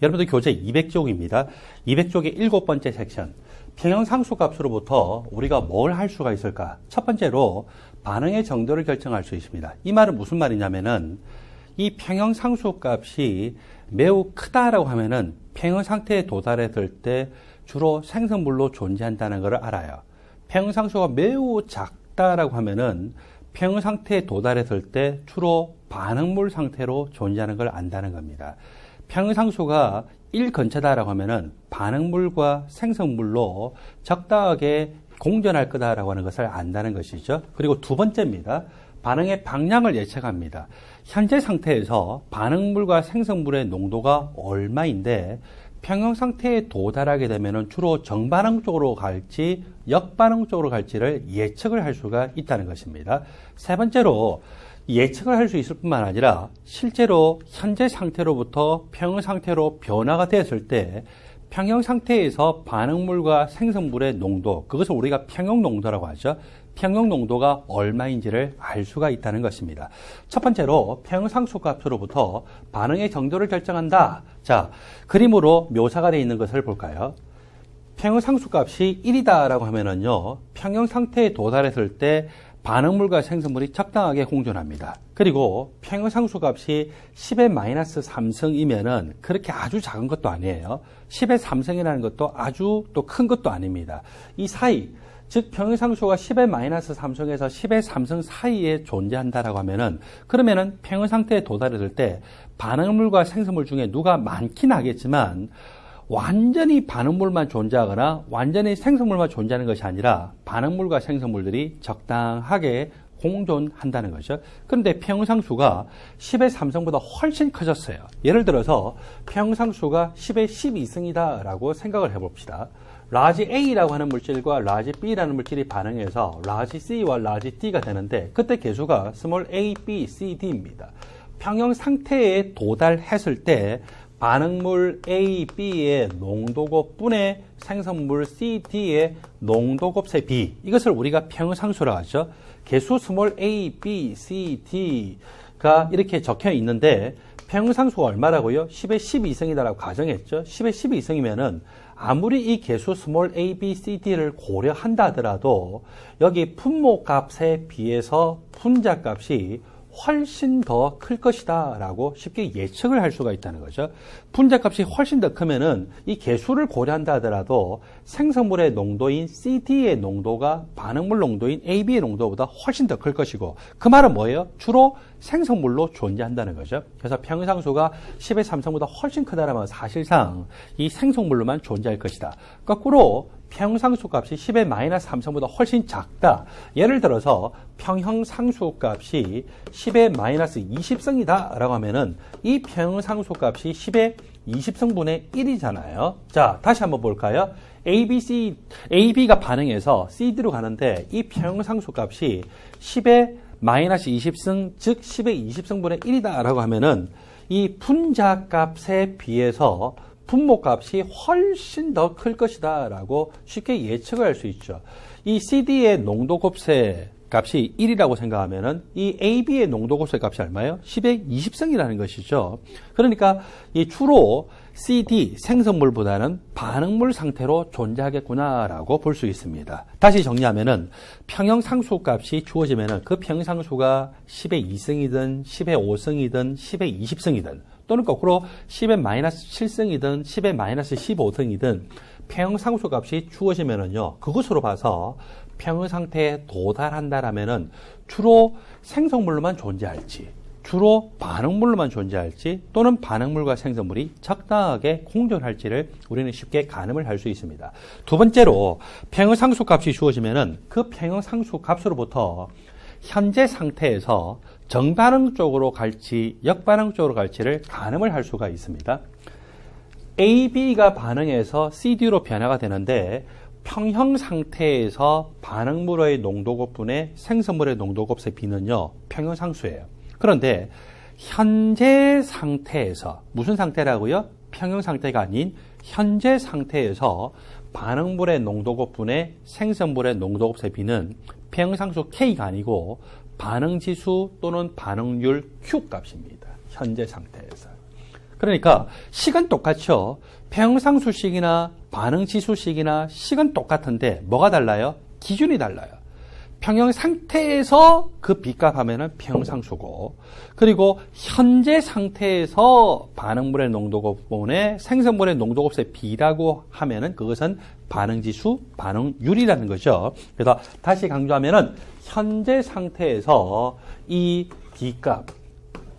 여러분들 교재 200쪽입니다. 200쪽의 일곱 번째 섹션. 평형상수 값으로부터 우리가 뭘 할 수가 있을까? 첫 번째로 반응의 정도를 결정할 수 있습니다. 이 말은 무슨 말이냐면은 이 평형상수 값이 매우 크다라고 하면은 평형 상태에 도달했을 때 주로 생성물로 존재한다는 것을 알아요. 평형상수가 매우 작다라고 하면은 평형 상태에 도달했을 때 주로 반응물 상태로 존재하는 걸 안다는 겁니다. 평형상수가 1 근처다라고 하면은 반응물과 생성물로 적당하게 공존할 거다라고 하는 것을 안다는 것이죠. 그리고 두 번째입니다. 반응의 방향을 예측합니다. 현재 상태에서 반응물과 생성물의 농도가 얼마인데 평형 상태에 도달하게 되면 주로 정반응 쪽으로 갈지 역반응 쪽으로 갈지를 예측을 할 수가 있다는 것입니다. 세 번째로 예측을 할 수 있을 뿐만 아니라 실제로 현재 상태로부터 평형 상태로 변화가 되었을 때 평형 상태에서 반응물과 생성물의 농도, 그것을 우리가 평형 농도라고 하죠. 평형 농도가 얼마인지를 알 수가 있다는 것입니다. 첫 번째로 평형 상수 값으로부터 반응의 정도를 결정한다. 자, 그림으로 묘사가 되어 있는 것을 볼까요? 평형 상수 값이 1이다라고 하면은요, 평형 상태에 도달했을 때 반응물과 생성물이 적당하게 공존합니다. 그리고 평형상수 값이 10의 마이너스 3승이면은 그렇게 아주 작은 것도 아니에요. 10의 3승이라는 것도 아주 또 큰 것도 아닙니다. 이 사이, 즉 평형상수가 10의 마이너스 3승에서 10의 3승 사이에 존재한다라고 하면은 그러면은 평형 상태에 도달했을 때 반응물과 생성물 중에 누가 많긴 하겠지만 완전히 반응물만 존재하거나 완전히 생성물만 존재하는 것이 아니라 반응물과 생성물들이 적당하게 공존한다는 거죠. 그런데 평상수가 10의 3성보다 훨씬 커졌어요. 예를 들어서 평상수가 10의 12승이다라고 생각을 해봅시다. 라지 A라고 하는 물질과 라지 B라는 물질이 반응해서 라지 C와 라지 D가 되는데 그때 개수가 스몰 a, b, c, d입니다. 평형 상태에 도달했을 때 반응물 A, B의 농도곱분의 생성물 C, D의 농도곱세 B 이것을 우리가 평형상수라고 하죠. 개수 스몰 a, b, c, d가 이렇게 적혀 있는데 평형상수가 얼마라고요? 10의 12승이다라고 가정했죠. 10의 12승이면은 아무리 이 개수 스몰 a, b, c, d를 고려한다 하더라도 여기 분모값에 비해서 분자값이 훨씬 더 클 것이다 라고 쉽게 예측을 할 수가 있다는 거죠. 분자값이 훨씬 더 크면은 이 개수를 고려한다 하더라도 생성물의 농도인 CD의 농도가 반응물 농도인 AB의 농도보다 훨씬 더 클 것이고 그 말은 뭐예요? 주로 생성물로 존재한다는 거죠. 그래서 평상수가 10의 3성보다 훨씬 크다라면 사실상 이 생성물로만 존재할 것이다. 거꾸로 평형상수 값이 10의 마이너스 3성보다 훨씬 작다. 예를 들어서 평형상수 값이 10의 마이너스 20성이다 라고 하면은 이 평형상수 값이 10의 20성분의 1이잖아요. 자, 다시 한번 볼까요? A, B, C, A, B가 반응해서 CD로 가는데 이 평형상수 값이 10의 마이너스 20승, 즉 10의 20승분의 1이다 라고 하면은 이 분자 값에 비해서 분모값이 훨씬 더 클 것이다 라고 쉽게 예측을 할 수 있죠. 이 CD의 농도 곱세 값이 1이라고 생각하면은 이 AB의 농도 곱세 값이 얼마예요? 10의 20승이라는 것이죠. 그러니까 이 주로 CD 생성물보다는 반응물 상태로 존재하겠구나라고 볼 수 있습니다. 다시 정리하면은 평형 상수 값이 주어지면은 그 평형 상수가 10의 2승이든 10의 5승이든 10의 20승이든 또는 거꾸로 10의 마이너스 7승이든 10의 마이너스 15승이든 평형상수 값이 주어지면은요, 그것으로 봐서 평형 상태에 도달한다라면은 주로 생성물로만 존재할지, 주로 반응물로만 존재할지 또는 반응물과 생성물이 적당하게 공존할지를 우리는 쉽게 가늠을 할 수 있습니다. 두 번째로 평형 상수 값이 주어지면은 그 평형 상수 값으로부터 현재 상태에서 정반응 쪽으로 갈지 역반응 쪽으로 갈지를 가늠을 할 수가 있습니다. A, B가 반응해서 CD로 변화가 되는데 평형 상태에서 반응물의 농도곱분의 생성물의 농도곱의 B는요 평형 상수예요. 그런데 현재 상태에서 무슨 상태라고요? 평형 상태가 아닌 현재 상태에서 반응물의 농도곱분의 생성물의 농도곱의 B는 평형상수 K가 아니고 반응지수 또는 반응률 Q 값입니다. 현재 상태에서. 그러니까 식은 똑같죠. 평형상수식이나 반응지수식이나 식은 똑같은데 뭐가 달라요? 기준이 달라요. 평형 상태에서 그 B값 하면은 평형상수고, 그리고 현재 상태에서 반응물의 농도 곱분의 생성물의 농도 곱의 B라고 하면은 그것은 반응지수, 반응률이라는 거죠. 그래서 다시 강조하면은 현재 상태에서 이 B값,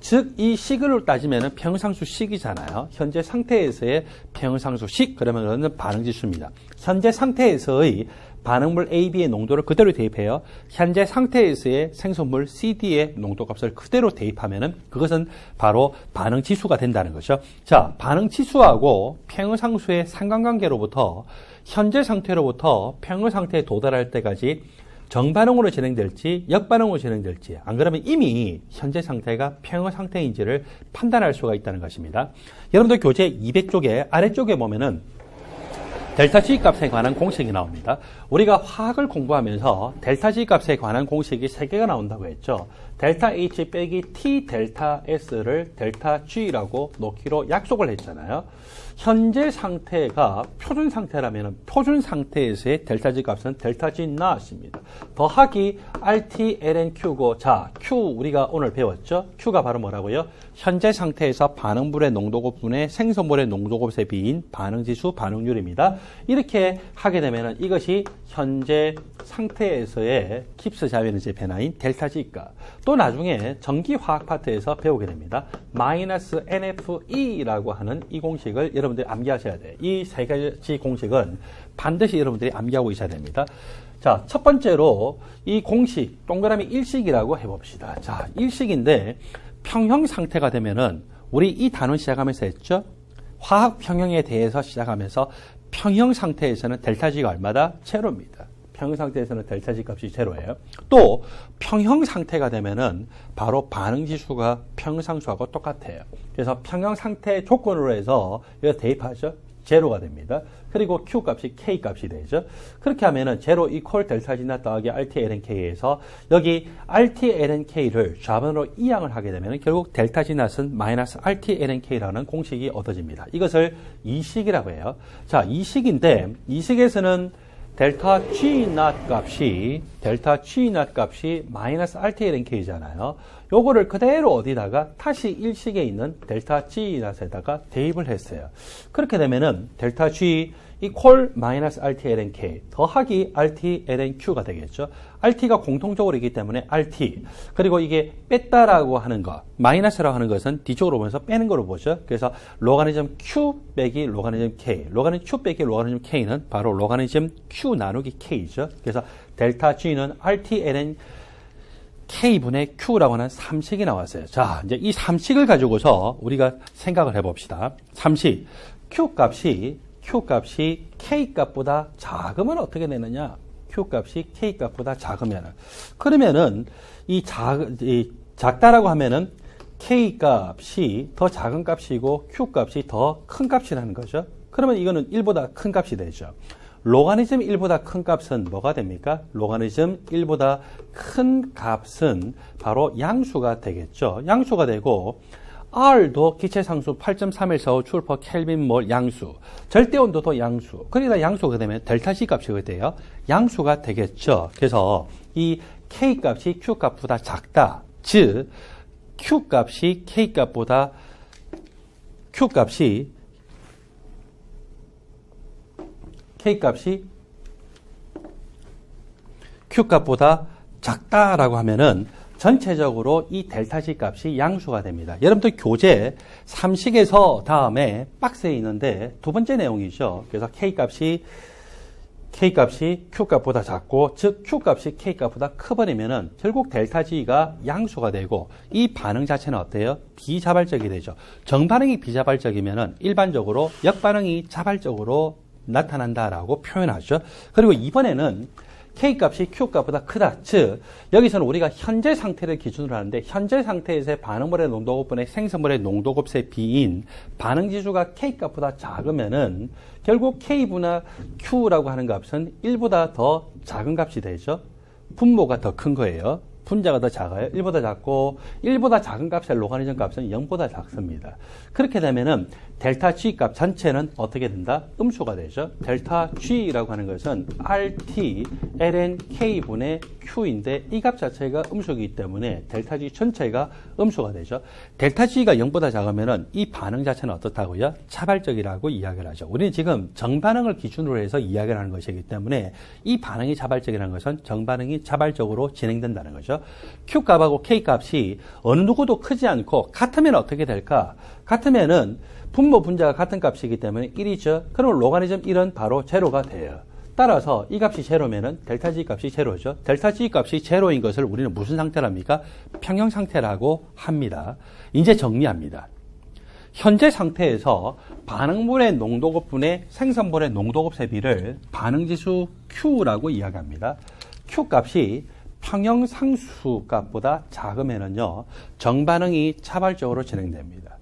즉, 이 식을 따지면 평형상수식이잖아요. 현재 상태에서의 평형상수식, 그러면 그거는 반응지수입니다. 현재 상태에서의 반응물 A, B의 농도를 그대로 대입해요. 현재 상태에서의 생성물 C, D의 농도 값을 그대로 대입하면은 그것은 바로 반응 지수가 된다는 거죠. 자, 반응 지수하고 평형상수의 상관관계로부터 현재 상태로부터 평형 상태에 도달할 때까지 정반응으로 진행될지 역반응으로 진행될지 안 그러면 이미 현재 상태가 평형 상태인지를 판단할 수가 있다는 것입니다. 여러분들 교재 200쪽에 아래쪽에 보면은 델타 G 값에 관한 공식이 나옵니다. 우리가 화학을 공부하면서 델타 G 값에 관한 공식이 3개가 나온다고 했죠. 델타 H 빼기 T 델타 S를 델타 G라고 놓기로 약속을 했잖아요. 현재 상태가 표준 상태라면 표준 상태에서의 델타 G 값은 델타 G 나왔습니다. 더하기 RT, ln, Q고 자, Q 우리가 오늘 배웠죠? Q가 바로 뭐라고요? 현재 상태에서 반응물의 농도곱분의 생성물의 농도곱의 비인 반응지수, 반응률입니다. 이렇게 하게 되면 이것이 현재 상태에서의 깁스 자변의 변화인 델타 G가 또 나중에 전기화학 파트에서 배우게 됩니다. 마이너스 NFE라고 하는 이 공식을 여러분들이 암기하셔야 돼요. 이 세 가지 공식은 반드시 여러분들이 암기하고 있어야 됩니다. 자, 첫 번째로 이 공식, 동그라미 일식이라고 해봅시다. 자, 일식인데 평형 상태가 되면은 우리 이 단원 시작하면서 했죠? 화학 평형에 대해서 시작하면서 평형 상태에서는 델타 G가 얼마다? 제로입니다. 평형 상태에서는 델타 G 값이 제로예요. 또 평형 상태가 되면은 바로 반응 지수가 평상수하고 똑같아요. 그래서 평형 상태 조건으로 해서 이거 대입하죠. 제로가 됩니다. 그리고 Q 값이 K 값이 되죠. 그렇게 하면은 제로 이퀄 델타 G나 더하기 RT ln K에서 여기 RT ln K를 좌변으로 이항을 하게 되면 결국 델타 G 낫은 마이너스 RT ln K라는 공식이 얻어집니다. 이것을 이식이라고 해요. 자, 이식인데 이식에서는 델타 G 낫 값이 델타 G 낫 값이 마이너스 RT ln K잖아요. 요거를 그대로 어디다가 다시 일식에 있는 델타 G 낫에다가 대입을 했어요. 그렇게 되면은 델타 G 이퀄 마이너스 RT ln K 더하기 RT ln Q가 되겠죠. RT가 공통적으로 있기 때문에 RT 그리고 이게 뺐다라고 하는 거 마이너스라고 하는 것은 뒤쪽으로 보면서 빼는 거로 보죠. 그래서 로가리즘 Q 빼기 로가리즘 K 로가리즘 Q 빼기 로가리즘 K는 바로 로가리즘 Q 나누기 K죠. 그래서 델타 G는 RT ln K분의 Q라고 하는 삼식이 나왔어요. 자, 이제 이 삼식을 가지고서 우리가 생각을 해봅시다. 삼식. Q 값이, Q 값이 K 값보다 작으면 어떻게 되느냐? Q 값이 K 값보다 작으면은. 그러면은, 이 작, 이 작다라고 하면은 K 값이 더 작은 값이고 Q 값이 더 큰 값이라는 거죠. 그러면 이거는 1보다 큰 값이 되죠. 로가리즘 1보다 큰 값은 뭐가 됩니까? 로가리즘 1보다 큰 값은 바로 양수가 되겠죠. 양수가 되고 R도 기체 상수 8.3145줄퍼 켈빈 몰 양수, 절대 온도도 양수. 그러다 양수가 되면 델타 C 값이 돼요. 양수가 되겠죠. 그래서 이 K 값이 Q 값보다 작다. 즉 Q 값이 K 값보다 Q 값이 K 값이 Q 값보다 작다라고 하면은 전체적으로 이 델타 G 값이 양수가 됩니다. 여러분들 교재 3식에서 다음에 박스에 있는데 두 번째 내용이죠. 그래서 K 값이 K 값이 Q 값보다 작고 즉 Q 값이 K 값보다 커버리면은 결국 델타 G가 양수가 되고 이 반응 자체는 어때요? 비자발적이 되죠. 정반응이 비자발적이면은 일반적으로 역반응이 자발적으로 나타난다라고 표현하죠. 그리고 이번에는 K 값이 Q 값보다 크다. 즉, 여기서는 우리가 현재 상태를 기준으로 하는데, 현재 상태에서의 반응물의 농도곱분의 생성물의 농도곱의 비인 반응지수가 K 값보다 작으면은, 결국 K분화 Q라고 하는 값은 1보다 더 작은 값이 되죠. 분모가 더 큰 거예요. 분자가 더 작아요. 1보다 작고 1보다 작은 값의 로가리즘 값은 0보다 작습니다. 그렇게 되면은 델타 G 값 전체는 어떻게 된다? 음수가 되죠. 델타 G라고 하는 것은 RT ln K분의 Q인데 이 값 자체가 음수이기 때문에 델타 G 전체가 음수가 되죠. 델타 G가 0보다 작으면은 이 반응 자체는 어떻다고요? 차발적이라고 이야기를 하죠. 우리는 지금 정반응을 기준으로 해서 이야기를 하는 것이기 때문에 이 반응이 차발적이라는 것은 정반응이 차발적으로 진행된다는 거죠. Q 값하고 K 값이 어느 누구도 크지 않고 같으면 어떻게 될까? 같으면은 분모 분자가 같은 값이기 때문에 1이죠. 그럼 로가리즘 1은 바로 제로가 돼요. 따라서 이 값이 제로면은 델타 G 값이 제로죠. 델타 G 값이 제로인 것을 우리는 무슨 상태랍니까? 평형 상태라고 합니다. 이제 정리합니다. 현재 상태에서 반응물의 농도곱분의 생성물의 농도곱 세비를 반응지수 Q라고 이야기합니다. Q 값이 평형 상수 값보다 작으면은요, 정반응이 차발적으로 진행됩니다.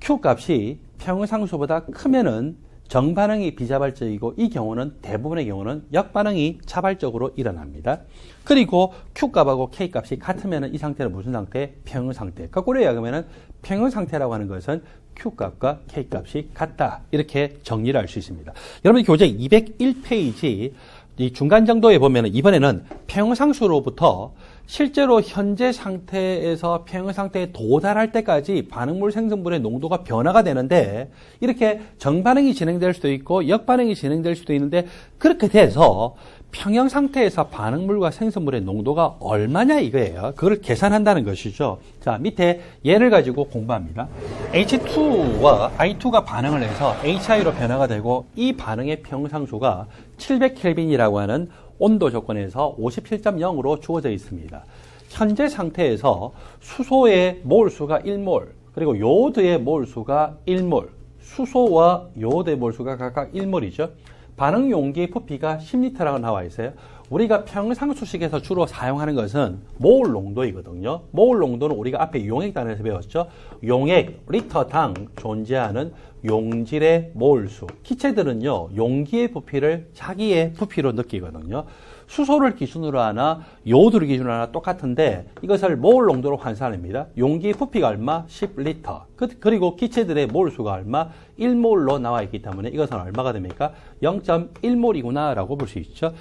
Q 값이 평형 상수보다 크면은 정반응이 비자발적이고 이 경우는 대부분의 경우는 역반응이 차발적으로 일어납니다. 그리고 Q 값하고 K 값이 같으면 이 상태는 무슨 상태? 평형 상태. 거꾸로 이야기하면 평형 상태라고 하는 것은 Q 값과 K 값이 같다. 이렇게 정리를 할 수 있습니다. 여러분 교재 201페이지 이 중간 정도에 보면 이번에는 평형상수로부터 실제로 현재 상태에서 평형 상태에 도달할 때까지 반응물 생성물의 농도가 변화가 되는데 이렇게 정반응이 진행될 수도 있고 역반응이 진행될 수도 있는데 그렇게 돼서 평형 상태에서 반응물과 생성물의 농도가 얼마냐 이거예요. 그걸 계산한다는 것이죠. 자, 밑에 예를 가지고 공부합니다. H2와 I2가 반응을 해서 HI로 변화가 되고 이 반응의 평상수가 700켈빈이라고 하는 온도 조건에서 57.0으로 주어져 있습니다. 현재 상태에서 수소의 몰수가 1몰, 그리고 요오드의 몰수가 1몰, 수소와 요오드의 몰수가 각각 1몰이죠. 반응 용기 부피가 10리터라고 나와 있어요. 우리가 평상수식에서 주로 사용하는 것은 모ල් 농도이거든요. 모ල් 농도는 우리가 앞에 용액 단에서 배웠죠. 용액 리터당 존재하는 용질의 몰수. 기체들은요, 용기의 부피를 자기의 부피로 느끼거든요. 수소를 기준으로 하나, 요오드를 기준으로 하나 똑같은데 이것을 몰 농도로 환산합니다. 용기의 부피가 얼마? 10리터. 그 리고 기체들의 몰 수가 얼마? 1몰로 나와 있기 때문에 이것은 얼마가 됩니까? 0.1몰이구나 라고 볼 수 있죠.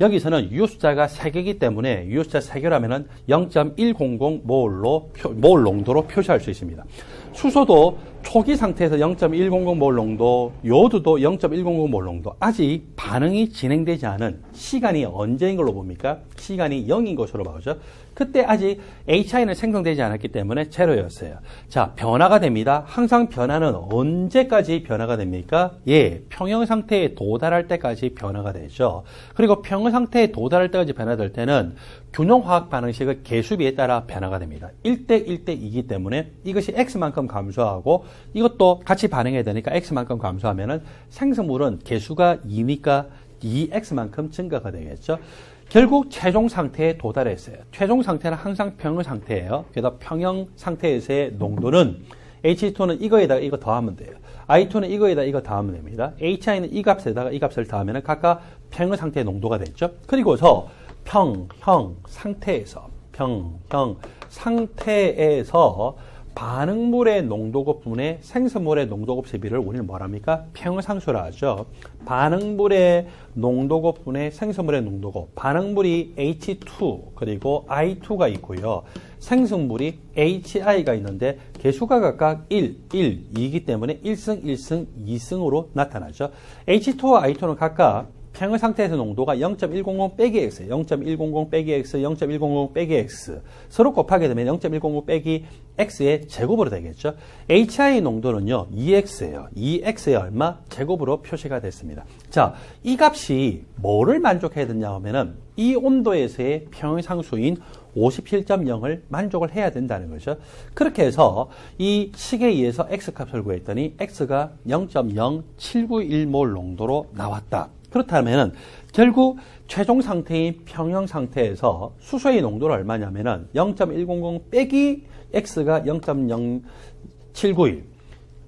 여기서는 유효수자가 3개이기 때문에 유효수자 3개라면 0.100몰로 몰 농도로 표시할 수 있습니다. 수소도 초기 상태에서 0.100몰 농도, 요드도 0.100몰 농도. 아직 반응이 진행되지 않은 시간이 언제인 걸로 봅니까? 시간이 0인 것으로 봐오죠. 그때 아직 HI는 생성되지 않았기 때문에 제로였어요. 자, 변화가 됩니다. 항상 변화는 언제까지 변화가 됩니까? 예, 평형 상태에 도달할 때까지 변화가 되죠. 그리고 평형 상태에 도달할 때까지 변화될 때는 균형 화학 반응식의 개수비에 따라 변화가 됩니다. 1대 1대 2이기 때문에 이것이 X만큼 감소하고 이것도 같이 반응해야 되니까 X만큼 감소하면은 생성물은 개수가 2니까 2X만큼 증가가 되겠죠. 결국 최종 상태에 도달했어요. 최종 상태는 항상 평형 상태예요. 그래서 평형 상태에서의 농도는 H2는 이거에다가 이거 더하면 돼요. I2는 이거에다 이거 더하면 됩니다. HI는 이 값에다가 이 값을 더하면 각각 평형 상태의 농도가 됐죠. 그리고서 평형 상태에서 평형 상태에서 반응물의 농도곱분의 생성물의 농도곱 세비를 우리는 뭐랍니까? 평상수라 하죠. 반응물의 농도곱분의 생성물의 농도곱. 반응물이 H2 그리고 I2가 있고요. 생성물이 HI가 있는데 개수가 각각 1, 1, 2이기 때문에 1승, 1승, 2승으로 나타나죠. H2와 I2는 각각 평형 상태에서 농도가 0.100 빼기 x, 0.100 빼기 x, 0.100 빼기 x 서로 곱하게 되면 0.100 빼기 x의 제곱으로 되겠죠. HI 농도는요 2x예요. 2x의 얼마 제곱으로 표시가 됐습니다. 자, 이 값이 뭐를 만족해야 되냐 하면은 이 온도에서의 평형 상수인 57.0을 만족을 해야 된다는 거죠. 그렇게 해서 이 식에 의해서 x값을 구했더니 x가 0.0791몰 농도로 나왔다. 그렇다면 결국 최종 상태인 평형 상태에서 수소의 농도는 얼마냐면은 0.100 빼기 x가 0.0791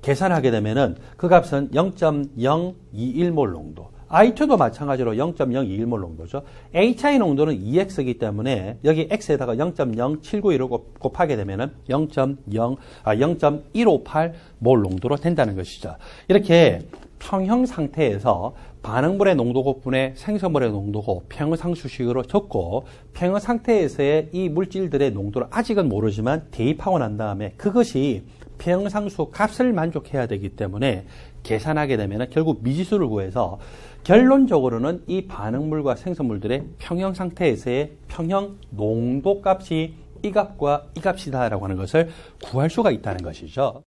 계산하게 되면은 그 값은 0.021몰 농도. I2도 마찬가지로 0.021몰 농도죠. HI 농도는 2x이기 때문에 여기 x에다가 0.0791을 곱하게 되면은 0.0, 아, 0.158몰 농도로 된다는 것이죠. 이렇게 평형 상태에서 반응물의 농도 곱분의 생성물의 농도고 평형상수식으로 적고 평형 상태에서의 이 물질들의 농도를 아직은 모르지만 대입하고 난 다음에 그것이 평형상수 값을 만족해야 되기 때문에 계산하게 되면 결국 미지수를 구해서 결론적으로는 이 반응물과 생성물들의 평형 상태에서의 평형 농도 값이 이 값과 이 값이다라고 하는 것을 구할 수가 있다는 것이죠.